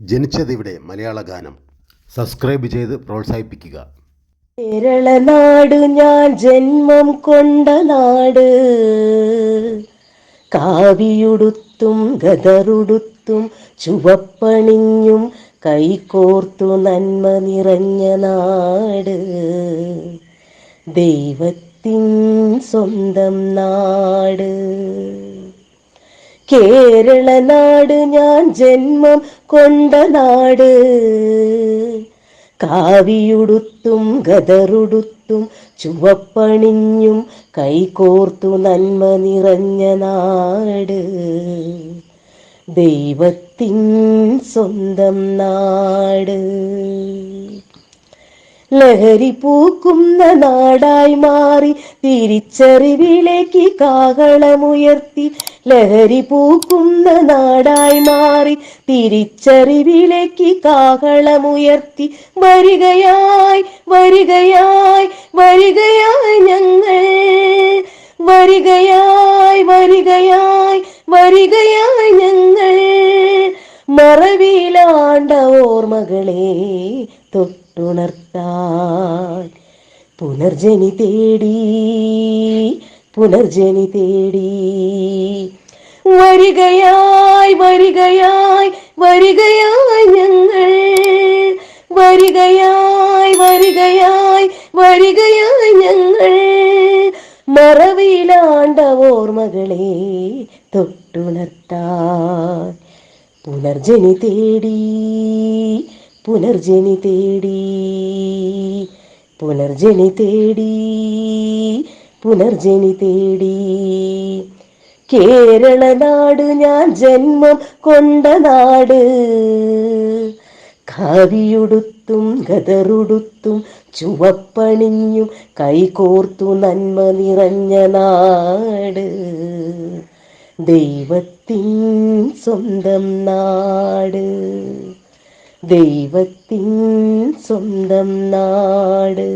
ജനിച്ചതിവിടെ മലയാള ഗാനം സബ്സ്ക്രൈബ് ചെയ്ത് പ്രോത്സാഹിപ്പിക്കുക. കേരള നാട് ഞാൻ ജന്മം കൊണ്ട നാട്. കാവിയുടുത്തും ഗതറുടുത്തും ചുവപ്പണിഞ്ഞും കൈകോർത്തു നന്മ നിറഞ്ഞ നാട്. ദൈവത്തിൻ സ്വന്തം നാട്. കേരള നാട് ഞാൻ ജന്മം കൊണ്ട നാട്. കാവിയുടുത്തും ഗതറുടുത്തും ചുവപ്പണിഞ്ഞും കൈകോർത്തു നന്മ നിറഞ്ഞ നാട്. ദൈവത്തിൻ സ്വന്തം നാട്. ലഹരി പൂക്കുന്ന നാടായി മാറി തിരിച്ചറിവിലേക്ക് കാഹളമുയർത്തി. ലഹരി പൂക്കുന്ന നാടായി മാറി തിരിച്ചറിവിലേക്ക് കാഹളമുയർത്തി. വരികയായി വരികയായി വരികയായി ഞങ്ങൾ. വരികയായി വരികയായി വരികയായി ഞങ്ങൾ. മറവിലാണ്ട ഓർമ്മകളെ തൊട്ടുണർത്താൻ പുനർജനി തേടി പുനർജനി തേടി. വരികയായി വരികയായി വരികയായി ഞങ്ങൾ. വരികയായി വരികയായി വരികയായി ഞങ്ങൾ. മറവിയിലാണ്ട ഓർമ്മകളെ തൊട്ടുണർത്താൻ പുനർജനി തേടി. പുനർജനി തേടി പുനർജനി തേടി പുനർജനി തേടി. കേരള നാട് ഞാൻ ജന്മം കൊണ്ട നാട് കാവിയുടുത്തും ഗതറുടുത്തും ചുവപ്പണിഞ്ഞും കൈകോർത്തു നന്മ നിറഞ്ഞ നാട്. ദൈവത്തിൻ സ്വന്തം നാട്. ദൈവത്തിൻ സ്വന്തം നാട്.